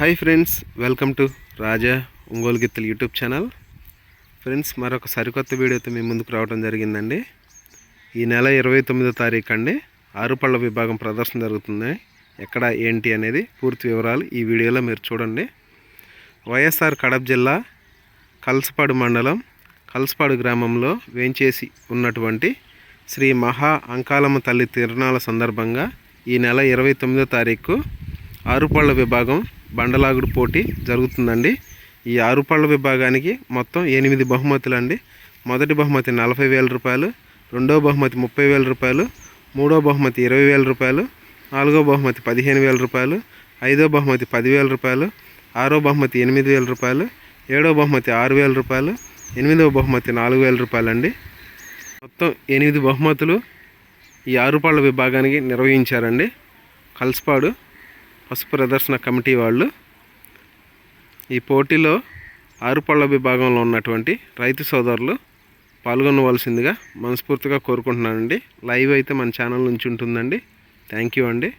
Hi friends welcome to Raja Ongole గిత్తలు YouTube channel. Friends మరొక సరికొత్త వీడియోతో మీ ముందుకు రావడం జరిగిందండి. ఈ నెల ఇరవై తొమ్మిదో తారీఖు అండి. ఆరుపళ్ళ విభాగం ప్రదర్శన జరుగుతుంది. ఎక్కడ ఏంటి అనేది పూర్తి వివరాలు ఈ వీడియోలో మీరు చూడండి. వైఎస్ఆర్ కడప జిల్లా కల్సపాడు మండలం కల్సపాడు గ్రామంలో వేంచేసి ఉన్నటువంటి శ్రీ మహా అంకాలమ్మ తల్లి తిరునాళ్ళ సందర్భంగా ఈ నెల ఇరవై తొమ్మిదో తారీఖు ఆరుపళ్ళ విభాగం బండలాగుడు పోటీ జరుగుతుందండి. ఈ ఆరుపళ్ళ విభాగానికి మొత్తం ఎనిమిది బహుమతులు అండి మొదటి బహుమతి నలభై వేల రూపాయలు రెండో బహుమతి ముప్పై వేల రూపాయలు మూడో బహుమతి ఇరవై వేల రూపాయలు నాలుగో బహుమతి పదిహేను వేల రూపాయలు ఐదో బహుమతి పదివేల రూపాయలు ఆరో బహుమతి ఎనిమిది వేల రూపాయలు ఏడో బహుమతి ఆరు వేల రూపాయలు ఎనిమిదవ బహుమతి నాలుగు వేల రూపాయలు అండి మొత్తం ఎనిమిది బహుమతులు ఈ ఆరుపాళ్ళ విభాగానికి నిర్వహించారండి. కల్స్పాడు పసుపు ప్రదర్శన కమిటీ వాళ్ళు ఈ పోటీలో ఆరుపళ్ళ విభాగంలో ఉన్నటువంటి రైతు సోదరులు పాల్గొనవలసిందిగా మనస్ఫూర్తిగా కోరుకుంటున్నానండి. లైవ్ అయితే మన ఛానల్ నుంచి ఉంటుందండి. థ్యాంక్ యూ అండి.